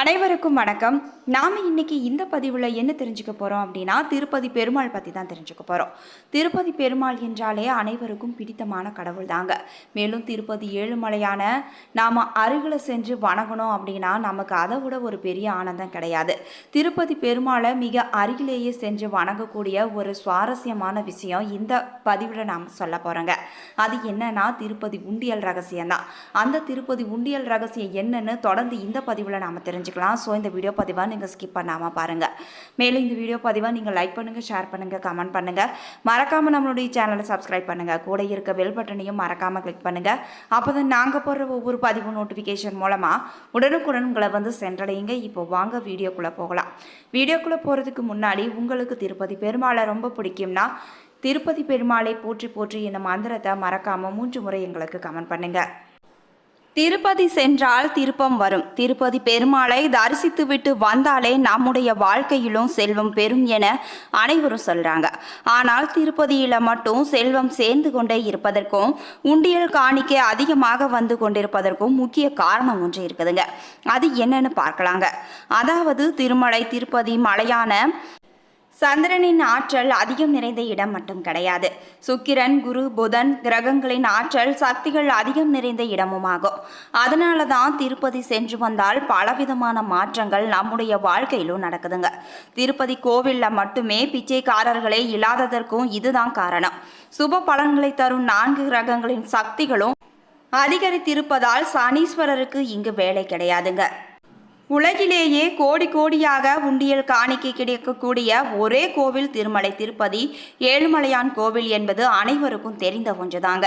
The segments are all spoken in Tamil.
அனைவருக்கும் வணக்கம். நாம் இன்னைக்கு இந்த பதிவில் என்ன தெரிஞ்சுக்க போகிறோம் அப்படின்னா திருப்பதி பெருமாள் பற்றி தான் தெரிஞ்சுக்க போகிறோம் திருப்பதி பெருமாள் என்றாலே அனைவருக்கும் பிடித்தமான கடவுள் தாங்க. மேலும் திருப்பதி ஏழுமலையான நாம் அருகில் சென்று வணங்கணும் அப்படின்னா நமக்கு அதை விட ஒரு பெரிய ஆனந்தம் கிடையாது. திருப்பதி பெருமாளை மிக அருகிலேயே சென்று வணங்கக்கூடிய ஒரு சுவாரஸ்யமான விஷயம் இந்த பதிவில் நாம் சொல்ல போகிறோங்க அது என்னன்னா திருப்பதி உண்டியல் ரகசியம் தான் அந்த திருப்பதி உண்டியல் ரகசியம் என்னன்னு தொடர்ந்து இந்த பதிவில் நாம் தெரிஞ்சுக்கலாம். ஸோ இந்த வீடியோ பதிவாக நீங்கள் ஸ்கிப் பண்ணாமல் பாருங்கள் மேலும் இந்த வீடியோ பதிவாக நீங்கள் லைக் பண்ணுங்கள் ஷேர் பண்ணுங்கள் கமெண்ட் பண்ணுங்கள் மறக்காமல் நம்மளுடைய சேனலை சப்ஸ்கிரைப் பண்ணுங்கள் கூட இருக்க பெல் பட்டனையும் மறக்காமல் கிளிக் பண்ணுங்கள் அப்போ தான் நாங்கள் போடுற ஒவ்வொரு பதிவு நோட்டிஃபிகேஷன் மூலமாக உடனுக்குடன் உங்களை வந்து சென்றடையுங்க. இப்போ வாங்க வீடியோக்குள்ளே போகலாம். வீடியோக்குள்ளே போகிறதுக்கு முன்னாடி உங்களுக்கு திருப்பதி பெருமாளை ரொம்ப பிடிக்கும்னா திருப்பதி பெருமாளை போற்றி போற்றி இந்த மந்திரத்தை மறக்காமல் மூன்று முறை எங்களுக்கு கமெண்ட் பண்ணுங்கள் திருப்பதி சென்றால் திருப்பம் வரும். திருப்பதி பெருமாளை தரிசித்துவிட்டு வந்தாலே நம்முடைய வாழ்க்கையிலும் செல்வம் பெறும் என அனைவரும் சொல்றாங்க. ஆனால் திருப்பதியில மட்டும் செல்வம் சேர்ந்து கொண்டே இருப்பதற்கும் உண்டியல் காணிக்கை அதிகமாக வந்து கொண்டிருப்பதற்கும் முக்கிய காரணம் ஒன்று இருக்குதுங்க. அது என்னன்னு பார்க்கலாங்க. அதாவது திருமலை திருப்பதி மலையான சந்திரனின் ஆற்றல் அதிகம் நிறைந்த இடம் மட்டும் கிடையாது. சுக்கிரன் குரு புதன் கிரகங்களின் ஆற்றல் சக்திகள் அதிகம் நிறைந்த இடமுமாகும். அதனால தான் திருப்பதி சென்று வந்தால் பலவிதமான மாற்றங்கள் நம்முடைய வாழ்க்கையிலும் நடக்குதுங்க. திருப்பதி கோவிலில் மட்டுமே பிச்சைக்காரர்களே இல்லாததற்கும் இதுதான் காரணம். சுப பலன்களை தரும் நான்கு கிரகங்களின் சக்திகளும் அதிகரித்திருப்பதால் சனீஸ்வரருக்கு இங்கு வேலை கிடையாதுங்க. உலகிலேயே கோடி கோடியாக உண்டியல் காணிக்கை கிடைக்கக்கூடிய ஒரே கோவில் திருமலை திருப்பதி ஏழுமலையான் கோவில் என்பது அனைவருக்கும் தெரிந்த ஒன்றுதாங்க.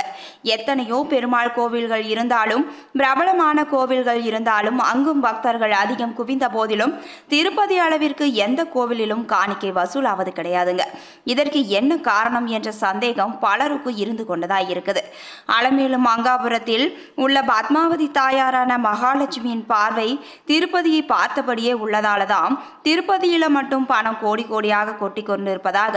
எத்தனையோ பெருமாள் கோவில்கள் இருந்தாலும் பிரபலமான கோவில்கள் இருந்தாலும் அங்கும் பக்தர்கள் அதிகம் குவிந்த போதிலும் திருப்பதி அளவிற்கு எந்த கோவிலிலும் காணிக்கை வசூலாவது கிடையாதுங்க. இதற்கு என்ன காரணம் என்ற சந்தேகம் பலருக்கும் இருந்து கொண்டதாக இருக்குது. அலமேலு மங்காபுரத்தில் உள்ள பத்மாவதி தாயாரான மகாலட்சுமியின் பார்வை திருப்பதி திருப்பதியை பார்த்தபடியே உள்ளதால தான் திருப்பதியில மட்டும் பணம் கோடி கோடியாக கொட்டி கொண்டிருப்பதாக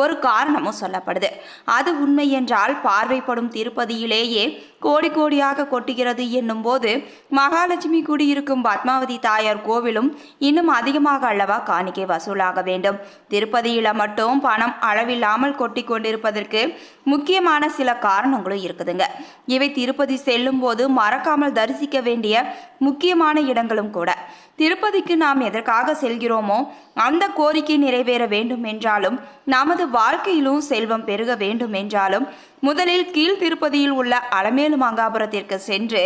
ஒரு காரணமும் சொல்லப்படுது. அது உண்மை என்றால் பார்வைப்படும் திருப்பதியிலேயே கோடி கோடியாக கொட்டுகிறது என்னும் போது மகாலட்சுமி குடியிருக்கும் பத்மாவதி தாயார் கோவிலும் இன்னும் அதிகமாக அல்லவா காணிக்கை வசூலாக வேண்டும். திருப்பதியில மட்டும் பணம் அளவில்லாமல் கொட்டி கொண்டிருப்பதற்கு முக்கியமான சில காரணங்களும் இருக்குதுங்க. இவை திருப்பதி செல்லும் போது மறக்காமல் தரிசிக்க வேண்டிய முக்கியமான இடங்களும் கூட. திருப்பதிக்கு நாம் எதற்காக செல்கிறோமோ அந்த கோரிக்கை நிறைவேற வேண்டும் என்றாலும் நமது வாழ்க்கையிலும் செல்வம் பெருக வேண்டும் என்றாலும் முதலில் கீழ் திருப்பதியில் உள்ள அலமேலு மங்காபுரத்திற்கு சென்று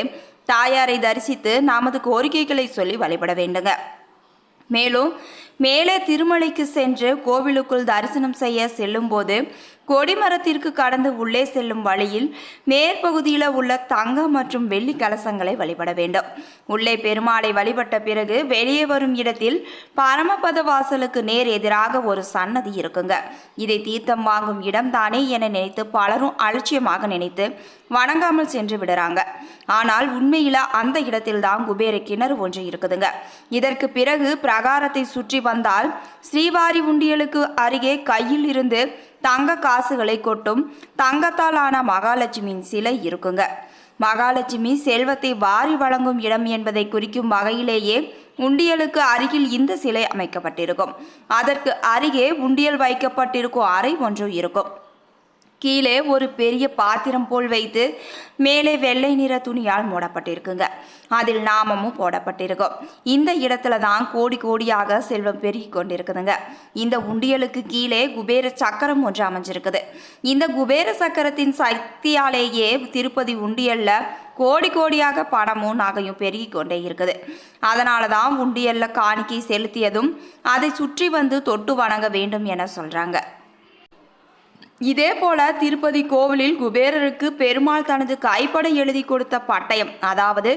தாயாரை தரிசித்து நமது கோரிக்கைகளை சொல்லி வழிபட வேண்டுங்க. மேலும் மேலே திருமலைக்கு சென்று கோவிலுக்குள் தரிசனம் செய்ய செல்லும்போது கொடிமரத்திற்கு கடந்து உள்ளே செல்லும் வழியில் மேற்பகுதியில் உள்ள தங்க மற்றும் வெள்ளி கலசங்களை வழிபட வேண்டும். உள்ளே பெருமாளை வழிபட்ட பிறகு வெளியே வரும் இடத்தில் பரமபத வாசலுக்கு நேர் எதிராக ஒரு சன்னதி இருக்குங்க. இதை தீர்த்தம் வாங்கும் இடம்தானே என நினைத்து பலரும் அலட்சியமாக நினைத்து வணங்காமல் சென்று விடுறாங்க. ஆனால் உண்மையில அந்த இடத்தில் தான் குபேர கிணறு ஒன்று இருக்குதுங்க. இதற்கு பிறகு பிரகாரத்தை சுற்றி வந்தால் ஸ்ரீவாரி உண்டியலுக்கு அருகே கையில் இருந்து தங்க காசுகளை கொட்டும் தங்கத்தால் ஆன மகாலட்சுமியின் சிலை இருக்குங்க. மகாலட்சுமி செல்வத்தை வாரி வழங்கும் இடம் என்பதை குறிக்கும் வகையிலேயே உண்டியலுக்கு அருகில் இந்த சிலை அமைக்கப்பட்டிருக்கும். அதற்கு அருகே உண்டியல் வைக்கப்பட்டிருக்கும் அறை ஒன்று இருக்கும். கீழே ஒரு பெரிய பாத்திரம் போல் வைத்து மேலே வெள்ளை நிற துணியால் மூடப்பட்டிருக்குங்க. அதில் நாமமும் போடப்பட்டிருக்கும். இந்த இடத்துல தான் கோடி கோடியாக செல்வம் பெருகி கொண்டிருக்குதுங்க. இந்த உண்டியலுக்கு கீழே குபேர சக்கரம் ஒன்று அமைஞ்சிருக்குது. இந்த குபேர சக்கரத்தின் சக்தியாலேயே திருப்பதி உண்டியல்ல கோடி கோடியாக பணமும் நகையும் பெருகி கொண்டே இருக்குது. அதனால தான் உண்டியல்ல காணிக்கை செலுத்தியதும் அதை சுற்றி வந்து தொட்டு வணங்க வேண்டும் என சொல்றாங்க. இதே போல திருப்பதி கோவிலில் குபேரருக்கு பெருமாள் தனது கைப்பட எழுதி கொடுத்த பட்டயம் அதாவது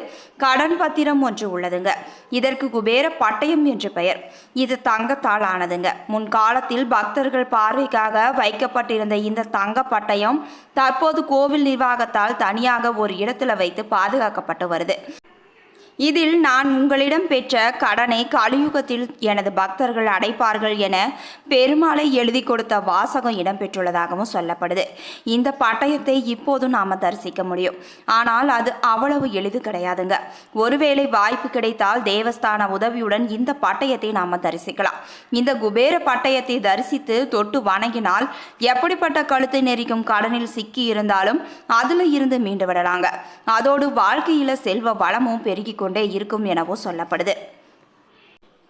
கடன் பத்திரம் ஒன்று உள்ளதுங்க. இதற்கு குபேர பட்டயம் என்று பெயர். இது தங்கத்தால் ஆனதுங்க முன்காலத்தில் பக்தர்கள் பார்வைக்காக வைக்கப்பட்டிருந்த இந்த தங்க பட்டயம் தற்போது கோவில் நிர்வாகத்தால் தனியாக ஒரு இடத்துல வைத்து பாதுகாக்கப்பட்டு வருது. இதில் நான் உங்களிடம் பெற்ற கடனை கலியுகத்தில் எனது பக்தர்கள் அடைப்பார்கள் என பெருமாளை எழுதி கொடுத்த வாசகம் இடம்பெற்றுள்ளதாகவும் சொல்லப்படுது. இந்த பட்டயத்தை இப்போது நாம் தரிசிக்க முடியும். ஆனால் அது அவ்வளவு எளிது கிடையாதுங்க. ஒருவேளை வாய்ப்பு கிடைத்தால் தேவஸ்தான உதவியுடன் இந்த பட்டயத்தை நாம் தரிசிக்கலாம். இந்த குபேர பட்டயத்தை தரிசித்து தொட்டு வணங்கினால் எப்படிப்பட்ட கழுத்தை நெரிக்கும் கடனில் சிக்கி இருந்தாலும் அதில் இருந்து மீண்டு விடலாங்க. அதோடு வாழ்க்கையில் செல்வ வளமும் பெருகிக் கொண்டே இருக்கும் எனவும் சொல்லப்படுது.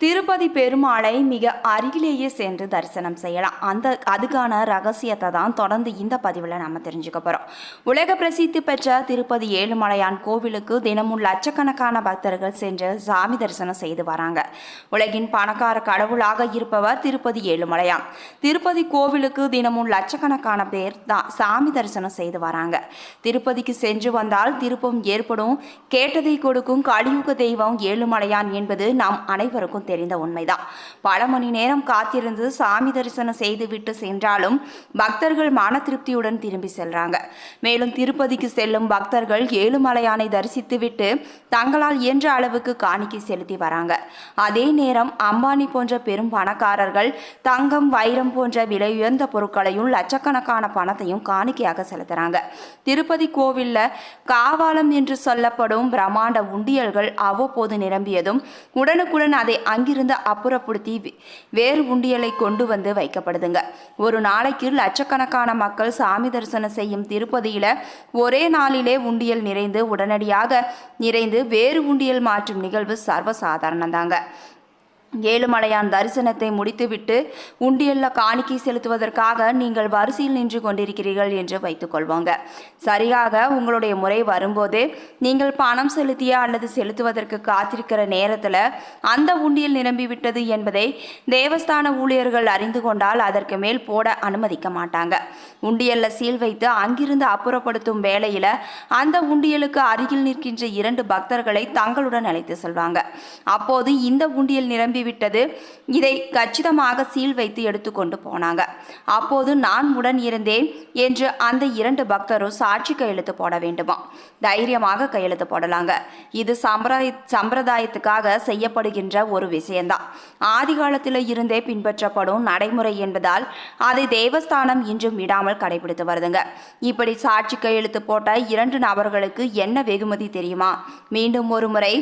திருப்பதி பெருமாளை மிக அருகிலேயே சென்று தரிசனம் செய்யலாம். அந்த அதுக்கான ரகசியத்தை தான் தொடர்ந்து இந்த பதிவில் நம்ம தெரிஞ்சுக்க போகிறோம் உலக பிரசித்தி பெற்ற திருப்பதி ஏழுமலையான் கோவிலுக்கு தினமும் லட்சக்கணக்கான பக்தர்கள் சென்று சாமி தரிசனம் செய்து வராங்க. உலகின் பணக்கார கடவுளாக இருப்பவர் திருப்பதி ஏழுமலையான். திருப்பதி கோவிலுக்கு தினமும் லட்சக்கணக்கான பேர் தான் சாமி தரிசனம் செய்து வராங்க. திருப்பதிக்கு சென்று வந்தால் திருப்பம் ஏற்படும். கேட்டதை கொடுக்கும் கலியுக தெய்வம் ஏழுமலையான் என்பது நாம் அனைவருக்கும் தெரிந்த உண்மைதான். பல மணி நேரம் காத்திருந்து சாமி தரிசனம் செய்துவிட்டு சென்றாலும் பக்தர்கள் மன திருப்தியுடன் திரும்பி செல்றாங்க. மேலும் திருப்பதிக்கு செல்லும் பக்தர்கள் ஏழுமலையானை தரிசித்துவிட்டு தங்களால் இயன்ற அளவுக்கு காணிக்கை செலுத்தி வராங்க. அதே நேரம் அம்பானி போன்ற பெரும் பணக்காரர்கள் தங்கம் வைரம் போன்ற விலை உயர்ந்த பொருட்களையும் லட்சக்கணக்கான பணத்தையும் காணிக்கையாக செலுத்துறாங்க. திருப்பதி கோவில்ல காவாலம் என்று சொல்லப்படும் பிரம்மாண்ட உண்டியல்கள் அவ்வப்போது நிரம்பியதும் உடனுக்குடன் அதை அங்கிருந்து அப்புறப்படுத்தி வேறு உண்டியலை கொண்டு வந்து வைக்கப்படுதுங்க. ஒரு நாளைக்கு லட்சக்கணக்கான மக்கள் சாமி தரிசனம் செய்யும் திருப்பதியில ஒரே நாளிலே உண்டியல் நிறைந்து உடனடியாக நிறைந்து வேறு உண்டியல் மாற்றும் நிகழ்வு சர்வசாதாரணம் தாங்க ஏழுமலையான் தரிசனத்தை முடித்துவிட்டு உண்டியல்ல காணிக்கை செலுத்துவதற்காக நீங்கள் வரிசையில் நின்று கொண்டிருக்கிறீர்கள் என்று வைத்துக்கொள்வாங்க சரியாக உங்களுடைய முறை வரும்போது நீங்கள் பணம் செலுத்திய அல்லது செலுத்துவதற்கு காத்திருக்கிற நேரத்தில் அந்த உண்டியல் நிரம்பிவிட்டது என்பதை தேவஸ்தான ஊழியர்கள் அறிந்து கொண்டால் அதற்கு மேல் போட அனுமதிக்க மாட்டாங்க. உண்டியல்ல சீல் வைத்து அங்கிருந்து அப்புறப்படுத்தும் வேளையில் அந்த உண்டியலுக்கு அருகில் நிற்கின்ற இரண்டு பக்தர்களை தங்களுடன் அழைத்து செல்வாங்க. அப்போது இந்த உண்டியல் நிரம்பி திரும்பிவிட்டது இதை கச்சிதமாக சீல் வைத்து எடுத்துக்கொண்டு போனாங்க. அப்போது நான் உடன் இருந்தேன் என்று அந்த இரண்டு பக்தரும் சாட்சி கையெழுத்து போட வேண்டுமா தைரியமாக கையெழுத்து போடலாங்க. இது சம்பிரதாய சம்பிரதாயத்துக்காக செய்யப்படுகின்ற ஒரு விஷயம்தான் ஆதி காலத்தில் இருந்தே பின்பற்றப்படும் நடைமுறை என்பதால் அதை தேவஸ்தானம் இன்றும் விடாமல் கடைபிடித்து வருதுங்க. இப்படி சாட்சி கையெழுத்து போட்ட இரண்டு நபர்களுக்கு என்ன வெகுமதி தெரியுமா? மீண்டும் ஒரு முறை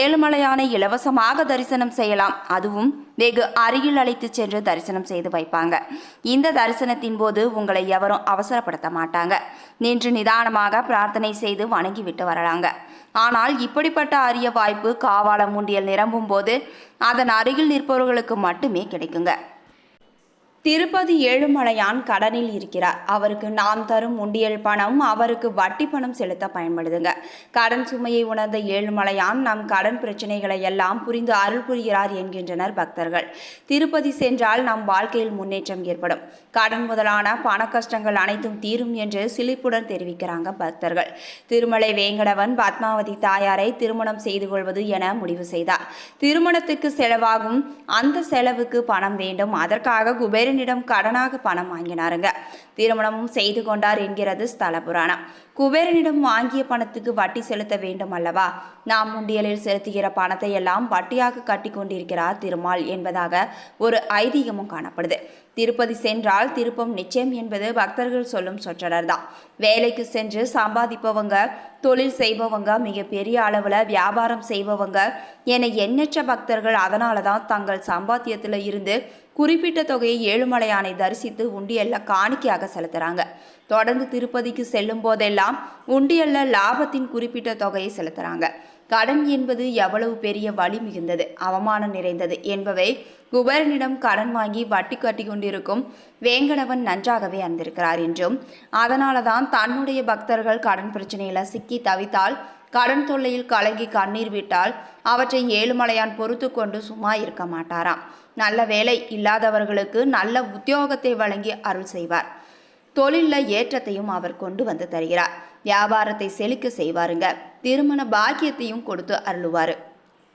ஏழுமலையானை இலவசமாக தரிசனம் செய்யலாம். அதுவும் வெகு அருகில் அழைத்து சென்று தரிசனம் செய்து வைப்பாங்க. இந்த தரிசனத்தின் போது உங்களை எவரும் அவசரப்படுத்த மாட்டாங்க. நின்று நிதானமாக பிரார்த்தனை செய்து வணங்கிவிட்டு வரலாங்க. ஆனால் இப்படிப்பட்ட அரிய வாய்ப்பு காவாலம் மூண்டியல் நிரம்பும் போது அதன் அருகில் நிற்பவர்களுக்கு மட்டுமே கிடைக்குங்க. திருப்பதி ஏழுமலையான் கடனில் இருக்கிறார். அவருக்கு நாம் தரும் உண்டியல் பணம் அவருக்கு வட்டி பணம் செலுத்த பயன்படுதுங்க. கடன் சுமையை உணர்ந்த ஏழுமலையான் நம் கடன் பிரச்சனைகளை எல்லாம் புரிந்து அருள் புரிகிறார் என்கின்றனர் பக்தர்கள். திருப்பதி சென்றால் நம் வாழ்க்கையில் முன்னேற்றம் ஏற்படும். கடன் முதலான பண கஷ்டங்கள் அனைத்தும் தீரும் என்று சிலிப்புடன் தெரிவிக்கிறாங்க பக்தர்கள். திருமலை வேங்கடவன் பத்மாவதி தாயாரை திருமணம் செய்து கொள்வது என முடிவு செய்தார். திருமணத்துக்கு செலவாகும் அந்த செலவுக்கு பணம் வேண்டும். அதற்காக குபேரனிடம் கடனாக பணம் வாங்கினாருங்க. திருமணமும் செய்து கொண்டார் என்கிறது ஸ்தல புராணம் குபேரனிடம் வாங்கிய பணத்துக்கு வட்டி செலுத்த வேண்டும் அல்லவா? நாம் உண்டியலில் செலுத்துகிற பணத்தை எல்லாம் வட்டியாக கட்டி கொண்டிருக்கிறார் திருமால் என்பதாக ஒரு ஐதீகமும் காணப்படுது. திருப்பதி சென்றால் திருப்பம் நிச்சயம் என்பது பக்தர்கள் சொல்லும் சொற்றொடர் தான். வேலைக்கு சென்று சம்பாதிப்பவங்க தொழில் செய்பவங்க மிகப்பெரிய அளவில் வியாபாரம் செய்பவங்க என எண்ணற்ற பக்தர்கள் அதனால தான் தங்கள் சம்பாத்தியத்தில் இருந்து குறிப்பிட்ட தொகையை ஏழுமலையானை தரிசித்து உண்டியல்ல காணிக்கையாக செலுத்துறாங்க. தொடர்ந்து திருப்பதிக்கு செல்லும் போதெல்லாம் உண்டியல்ல லாபத்தின் குறிப்பிட்ட தொகையை செலுத்துறாங்க. கடன் என்பது எவ்வளவு பெரிய வலி மிகுந்தது அவமானம் நிறைந்தது என்பவை குபேரனிடம் கடன் வாங்கி வட்டி கட்டி கொண்டிருக்கும் வேங்கடவன் நன்றாகவே அறிந்திருக்கிறார் என்றும் அதனால தான் தன்னுடைய பக்தர்கள் கடன் பிரச்சனையில சிக்கி தவித்தால் கடன் தொல்லையில் கலங்கி கண்ணீர் விட்டால் அவற்றை ஏழுமலையான் பொறுத்து கொண்டு சும்மா இருக்க மாட்டாராம். நல்ல வேலை இல்லாதவர்களுக்கு நல்ல உத்தியோகத்தை வழங்கி அருள் செய்வார். தொழிலில் ஏற்றத்தையும் அவர் கொண்டு வந்து தருகிறார். வியாபாரத்தை செழிக்க செய்வாருங்க. திருமண பாக்கியத்தையும் கொடுத்து அருளுவார்.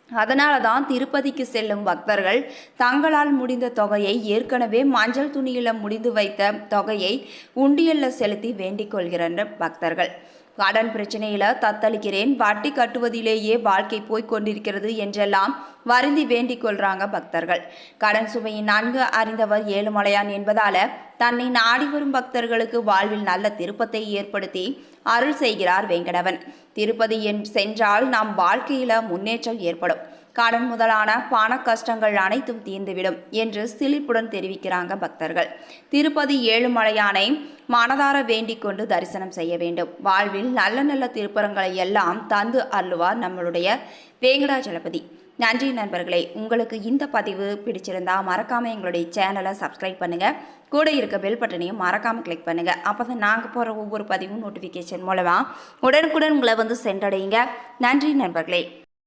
அதனால தான் திருப்பதிக்கு செல்லும் பக்தர்கள் தங்களால் முடிந்த தொகையை ஏற்கனவே மஞ்சள் துணியில் முடிந்து வைத்த தொகையை உண்டியலில் செலுத்தி வேண்டிக் கொள்கின்றனர் பக்தர்கள். கடன் பிரச்சனையில தத்தளிக்கிறேன். வட்டி கட்டுவதிலேயே வாழ்க்கை போய்க் கொண்டிருக்கிறது என்றெல்லாம் வருந்தி வேண்டிக் கொள்றாங்க பக்தர்கள். கடன் சுமையை நன்கு அறிந்தவர் ஏழுமலையான் என்பதால தன்னை நாடி வரும் பக்தர்களுக்கு வாழ்வில் நல்ல திருப்பத்தை ஏற்படுத்தி அருள் செய்கிறார் வெங்கடவன். திருப்பதி என் சென்றால் நம் வாழ்க்கையில முன்னேற்றம் ஏற்படும். கடன் முதலான பண கஷ்டங்கள் அனைத்தும் தீர்ந்துவிடும் என்று சிலிப்புடன் தெரிவிக்கிறாங்க பக்தர்கள். திருப்பதி ஏழுமலையானை மனதார வேண்டிக் கொண்டு தரிசனம் செய்ய வேண்டும். வாழ்வில் நல்ல நல்ல திருப்பரங்களை எல்லாம் தந்து அள்ளுவார் நம்மளுடைய வேங்கடாஜலபதி நன்றி நண்பர்களே உங்களுக்கு இந்த பதிவு பிடிச்சிருந்தா மறக்காமல் எங்களுடைய சேனலை சப்ஸ்கிரைப் பண்ணுங்கள் கூட இருக்க பெல் பட்டனையும் மறக்காமல் கிளிக் அப்போ வந்து நாங்கள் போகிற ஒவ்வொரு பதிவும் நோட்டிஃபிகேஷன் மூலமாக உடனுக்குடன் உங்களை வந்து சென்றடையுங்க. நன்றி நண்பர்களே.